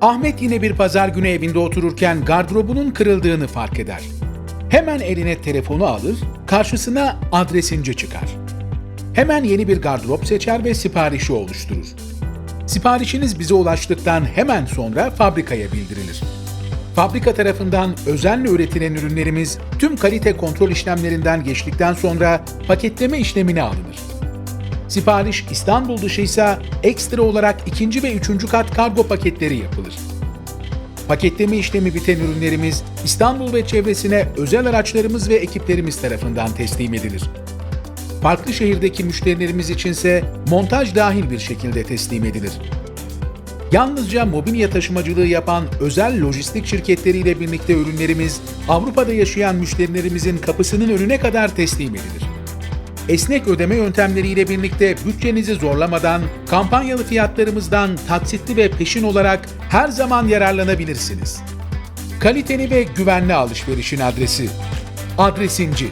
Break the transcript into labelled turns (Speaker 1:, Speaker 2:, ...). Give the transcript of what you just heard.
Speaker 1: Ahmet yine bir pazar günü evinde otururken gardırobunun kırıldığını fark eder. Hemen eline telefonu alır, karşısına adresinci çıkar. Hemen yeni bir gardırop seçer ve siparişi oluşturur. Siparişiniz bize ulaştıktan hemen sonra fabrikaya bildirilir. Fabrika tarafından özenle üretilen ürünlerimiz tüm kalite kontrol işlemlerinden geçtikten sonra paketleme işlemine alınır. Sipariş İstanbul dışı ise ekstra olarak ikinci ve üçüncü kat kargo paketleri yapılır. Paketleme işlemi biten ürünlerimiz İstanbul ve çevresine özel araçlarımız ve ekiplerimiz tarafından teslim edilir. Farklı şehirdeki müşterilerimiz içinse montaj dahil bir şekilde teslim edilir. Yalnızca mobilya taşımacılığı yapan özel lojistik şirketleriyle birlikte ürünlerimiz Avrupa'da yaşayan müşterilerimizin kapısının önüne kadar teslim edilir. Esnek ödeme yöntemleriyle birlikte bütçenizi zorlamadan kampanyalı fiyatlarımızdan taksitli ve peşin olarak her zaman yararlanabilirsiniz. Kaliteli ve güvenli alışverişin adresi. Adresinci